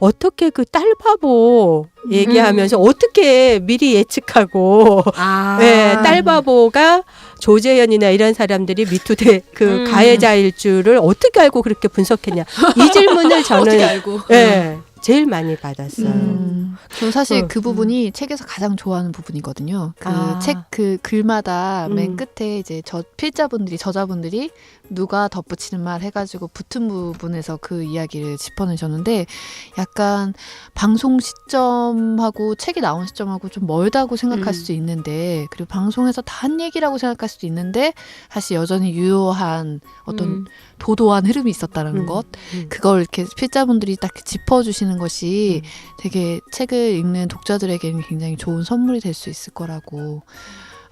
어떻게 그 딸바보 얘기하면서 어떻게 미리 예측하고 아. 네, 딸바보가 조재현이나 이런 사람들이 미투대 그 음. 가해자일 줄을 어떻게 알고 그렇게 분석했냐 이 질문을 어떻게 저는 알고? 예, 제일 많이 받았어요. 음, 저는 사실 어, 그 부분이 책에서 가장 좋아하는 부분이거든요. 그 아. 책그 글마다 맨 음. 끝에 이제 저 필자분들이 저자분들이 누가 덧붙이는 말 해가지고 붙은 부분에서 그 이야기를 짚어내셨는데 약간 방송 시점하고 책이 나온 시점하고 좀 멀다고 생각할 음. 수도 있는데 그리고 방송에서 다 한 얘기라고 생각할 수도 있는데 사실 여전히 유효한 어떤 음. 도도한 흐름이 있었다는 음. 것 음. 그걸 이렇게 필자분들이 딱 짚어주시는 것이 음. 되게 책을 읽는 독자들에게는 굉장히 좋은 선물이 될 수 있을 거라고.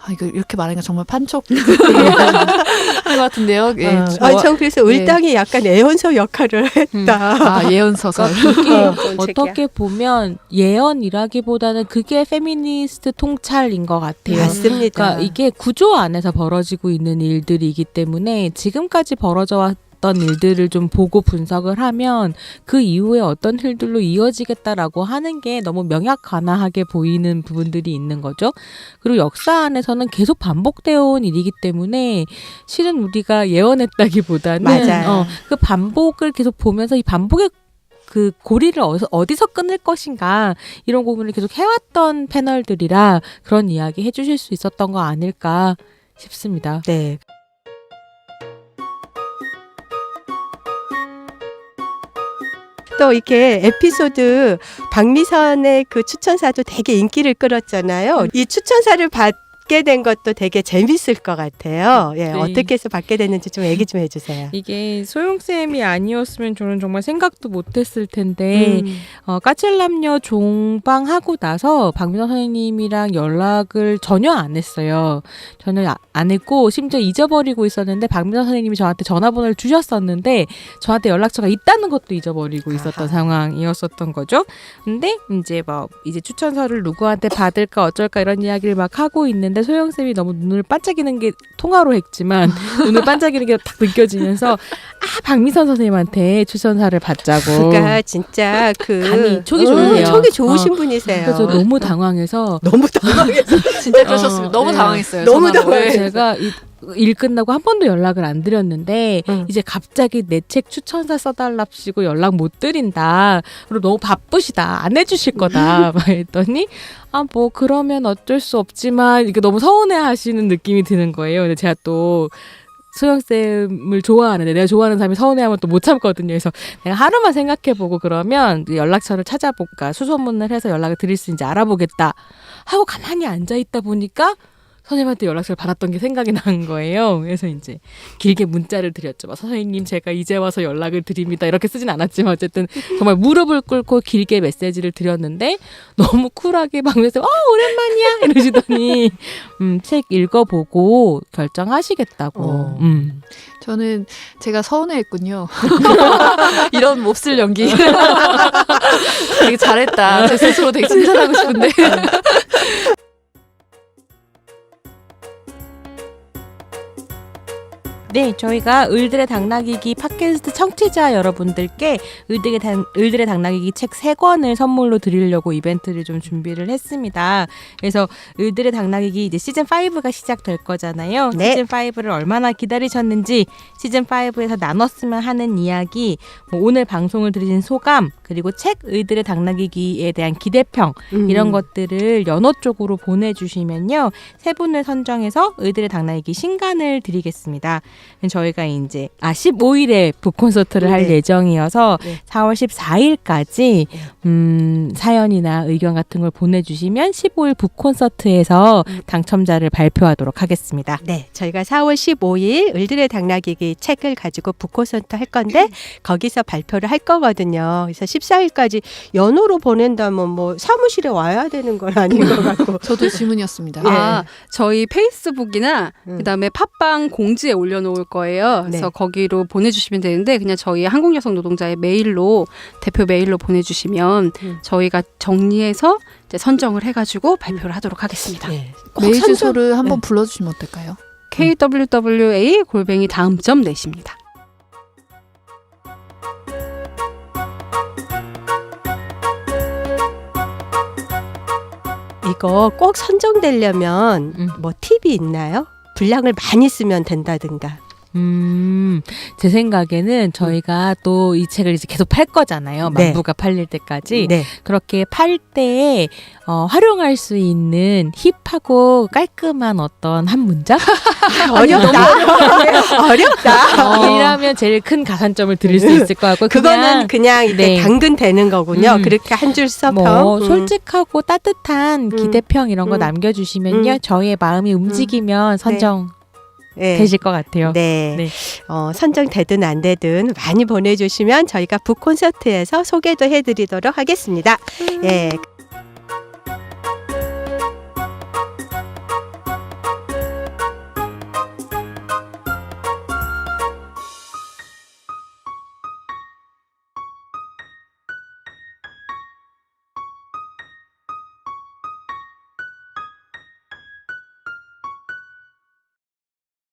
아, 이거 이렇게 말하니까 정말 판촉 하는 것 같은데요. 예, 어, 아, 전 그래서 예. 의당이 약간 애원서 역할을 했다. 아, 예언 소설. 그게 어, 그러니까 어떻게 보면 예언이라기보다는 그게 페미니스트 통찰인 것 같아요. 맞습니다. 그러니까 이게 구조 안에서 벌어지고 있는 일들이기 때문에 지금까지 벌어져 왔 던 일들을 좀 보고 분석을 하면 그 이후에 어떤 일들로 이어지겠다라고 하는 게 너무 명약관화하게 보이는 부분들이 있는 거죠. 그리고 역사 안에서는 계속 반복되어 온 일이기 때문에 실은 우리가 예언했다기보다는. 어, 그 반복을 계속 보면서 이 반복의 그 고리를 어디서, 어디서 끊을 것인가 이런 고민을 계속 해왔던 패널들이라 그런 이야기 해주실 수 있었던 거 아닐까 싶습니다. 네. 또 이렇게 에피소드 박미선의 그 추천사도 되게 인기를 끌었잖아요. 이 추천사를 받 게 된 것도 되게 재밌을 것 같아요. 예, 네. 어떻게 해서 받게 됐는지 좀 얘기 좀 해주세요. 이게 소용쌤이 아니었으면 저는 정말 생각도 못했을 텐데 음. 어, 까칠남녀 종방하고 나서 박민호 선생님이랑 연락을 전혀 안 했어요. 전혀 아- 안 했고 심지어 잊어버리고 있었는데 박민호 선생님이 저한테 전화번호를 주셨었는데 저한테 연락처가 있다는 것도 잊어버리고 있었던 아하. 상황이었었던 거죠. 근데 이제 뭐 이제 추천서를 누구한테 받을까 어쩔까 이런 이야기를 막 하고 있는 데 소영 쌤이 너무 눈을 반짝이는 게 통화로 했지만 눈을 반짝이는 게 딱 느껴지면서 아 박미선 선생님한테 추천사를 받자고 그러니까 진짜 그 감이 촉이 어, 좋으세요. 촉이 좋으신 어. 분이세요. 그래서 너무 당황해서 너무 당황해서 진짜 어, 너무 네. 당황했어요. 너무 전화로. 네. 제가 이, 일 끝나고 한 번도 연락을 안 드렸는데 응. 이제 갑자기 내 책 추천사 써달랍시고 연락 못 드린다. 그리고 너무 바쁘시다. 안 해주실 거다. 막 했더니 아 뭐 그러면 어쩔 수 없지만 이게 너무 서운해하시는 느낌이 드는 거예요. 근데 제가 또 소영쌤을 좋아하는데 내가 좋아하는 사람이 서운해하면 또 못 참거든요. 그래서 내가 하루만 생각해보고 그러면 연락처를 찾아볼까 수소문을 해서 연락을 드릴 수 있는지 알아보겠다 하고 가만히 앉아있다 보니까 선생님한테 연락처를 받았던 게 생각이 난 거예요. 그래서 이제 길게 문자를 드렸죠. 막 선생님 제가 이제 와서 연락을 드립니다. 이렇게 쓰진 않았지만 어쨌든 정말 무릎을 꿇고 길게 메시지를 드렸는데 너무 쿨하게 방에서 어 오랜만이야 이러시더니 음, 책 읽어보고 결정하시겠다고. 어. 음. 저는 제가 서운해했군요. 이런 몹쓸 연기. 되게 잘했다. 제 스스로 되게 칭찬하고 싶은데. 네, 저희가 을들의 당나귀기 팟캐스트 청취자 여러분들께 을들의, 당, 을들의 당나귀기 책 세권을 선물로 드리려고 이벤트를 좀 준비를 했습니다. 그래서 을들의 당나귀기 이제 시즌 5가 시작될 거잖아요. 네. 시즌 5를 얼마나 기다리셨는지 시즌 5에서 나눴으면 하는 이야기, 뭐 오늘 방송을 들으신 소감, 그리고 책 을들의 당나귀기에 대한 기대평 음. 이런 것들을 연호 쪽으로 보내 주시면요 세 분을 선정해서 의들의 당나귀기 신간을 드리겠습니다. 저희가 이제 아 15일에 북 콘서트를 할 네. 예정이어서 네. 4월 14일까지 네. 음, 사연이나 의견 같은 걸 보내주시면 15일 북 콘서트에서 음. 당첨자를 발표하도록 하겠습니다. 네, 저희가 4월 15일 을들의 당나귀기 책을 가지고 북 콘서트 할 건데 거기서 발표를 할 거거든요. 그래서 14일까지 연호로 보낸다면 뭐 사무실에 와야 되는 건 아닌 것 같고. 저도 질문이었습니다. 예. 아, 저희 페이스북이나 음. 그다음에 팟빵 공지에 올려놓 들어올 거예요. 그래서 네. 거기로 보내주시면 되는데 그냥 저희 한국 여성 노동자의 메일로 대표 메일로 보내주시면 음. 저희가 정리해서 이제 선정을 해가지고 발표를 하도록 하겠습니다. 네. 메일 주소를 한번 네. 불러주시면 어떨까요? kwwa 골뱅이 다음 점 내십니다. 이거 꼭 선정되려면 음. 뭐 팁이 있나요? 분량을 많이 쓰면 된다든가. 음, 제 생각에는 저희가 또 이 책을 이제 계속 팔 거잖아요. 네. 만부가 팔릴 때까지. 네. 그렇게 팔 때, 어, 활용할 수 있는 힙하고 깔끔한 어떤 한 문장? 어렵다. 어렵다. 어, 이라면 제일 큰 가산점을 드릴 수 있을 것 같고. 그거는 그냥 이렇게 네. 당근 되는 거군요. 음. 그렇게 한 줄 써평. 뭐 음. 솔직하고 따뜻한 음. 기대평 이런 거 음. 남겨주시면요 음. 저희의 마음이 움직이면 선정 네. 되실 것 같아요. 네. 네. 어, 선정되든 안 되든 많이 보내주시면 저희가 북 콘서트에서 소개도 해드리도록 하겠습니다. 예.